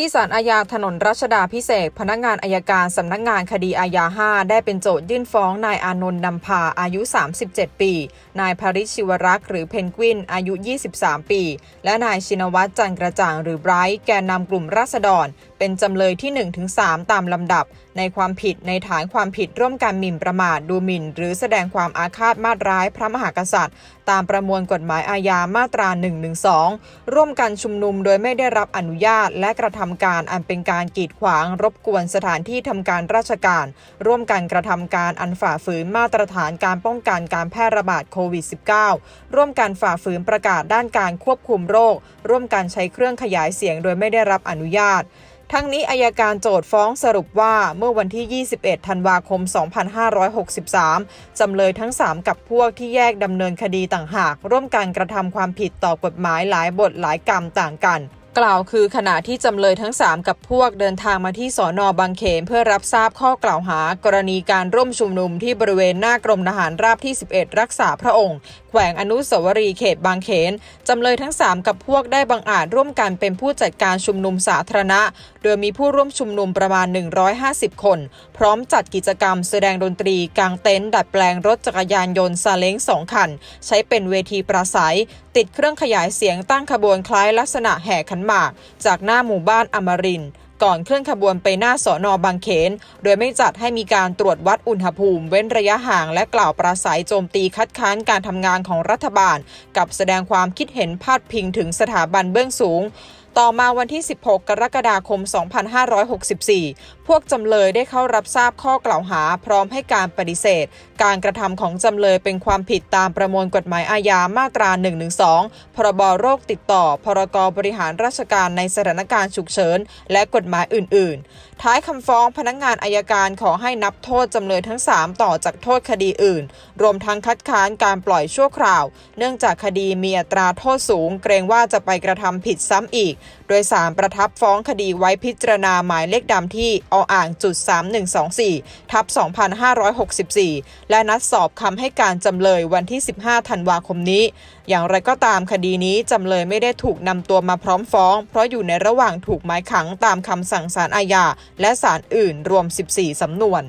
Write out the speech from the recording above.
ที่ศาลอาญาถนนรัชดาพิเศษพนักงานอายการสำนักงานคดีอาญา 5 ได้เป็นโจทยื่นฟ้องนายอานนท์นำพาอายุ 37 ปี นายภริชชิวรักษ์หรือเพนกวินอายุ 23 ปี และนายชินวัตรจันกระจ่างหรือไบรท์แกนนำกลุ่มราษฎรเป็นจำเลยที่ 1-3 ตามลำดับ ในความผิดในฐานความผิดร่วมกันหมิ่นประมาทดูหมิ่น หรือแสดงความอาฆาตมาตร้ายพระมหากษัตริย์ ตามประมวลกฎหมายอาญามาตรา 112 ร่วมกันชุมนุมโดยไม่ได้รับอนุญาต และกระทำการอันเป็นการกีดขวาง รบกวนสถานที่ทำการราชการ ร่วมกันกระทำการอันฝ่าฝืนมาตรฐานการป้องกันการแพร่ระบาดโควิด -19 ร่วมกันฝ่าฝืนประกาศด้านการควบคุมโรค ร่วมกันใช้เครื่องขยายเสียงโดยไม่ได้รับอนุญาต ทั้งนี้อายการโจทฟ้องสรุปว่าเมื่อวันที่ 21 ธันวาคม 2563 จำเลยทั้ง 3 กับพวกที่แยกดำเนินคดีต่างหาก ร่วมกันกระทำความผิดต่อกฎหมายหลายบทหลายกรรมต่างกันกล่าวคือขณะที่จำเลยทั้ง 3 กับพวกเดินทางมาที่สอนอบางเขนเพื่อรับทราบข้อกล่าวหา กรณีการร่วมชุมนุมที่บริเวณหน้ากรมทหารราบที่ 11 รักษาพระองค์แขวงอนุสาวรีย์เขตบางเขน จำเลยทั้ง 3 กับพวกได้บังอาจร่วมกันเป็นผู้จัดการชุมนุมสาธารณะ โดยมีผู้ร่วมชุมนุมประมาณ 150 คน พร้อมจัดกิจกรรมแสดงดนตรีกางเต็นท์ดัดแปลงรถจักรยานยนต์ซาเล้งสองคัน ใช้เป็นเวทีปราศัย ติดเครื่องขยายเสียงตั้งขบวนคล้ายลักษณะแห่ขันหมาก จากหน้าหมู่บ้านอมรินทร์ ก่อนเคลื่อนขบวนไปหน้าสอนอบางเขน โดยไม่จัดให้มีการตรวจวัดอุณหภูมิ เว้นระยะห่างและกล่าวปราศัยโจมตีคัดค้านการทำงานของรัฐบาล กับแสดงความคิดเห็นพาดพิงถึงสถาบันเบื้องสูง ต่อมาวันที่ 16 กรกฎาคม 2564 พวกจำเลยได้เข้ารับทราบข้อกล่าวหา พร้อมให้การปฏิเสธ การกระทำของจำเลยเป็นความผิดตามประมวลกฎหมายอาญามาตรา 112 พรบโรคติดต่อ พรกบริหารราชการในสถานการณ์ฉุกเฉิน และกฎหมายอื่น ๆ ท้ายคำฟ้องพนักงานอายการขอให้นับโทษจำเลยทั้ง 3 ต่อจากโทษคดีอื่น รวมทั้งคัดค้านการปล่อยชั่วคราว เนื่องจากคดีมีอัตราโทษสูง เกรงว่าจะไปกระทำผิดซ้ำอีกโดยสารประทับฟ้องคดีไว้พิจารณาหมายเลขดำที่ออ่างจุด3124ทับ2564 และนัดสอบคำให้การจำเลยวันที่ 15 ธันวาคมนี้ อย่างไรก็ตามคดีนี้จำเลยไม่ได้ถูกนำตัวมาพร้อมฟ้อง เพราะอยู่ในระหว่างถูกหมายขังตามคำสั่งศาลอาญาและศาลอื่นรวม 14 สำนวน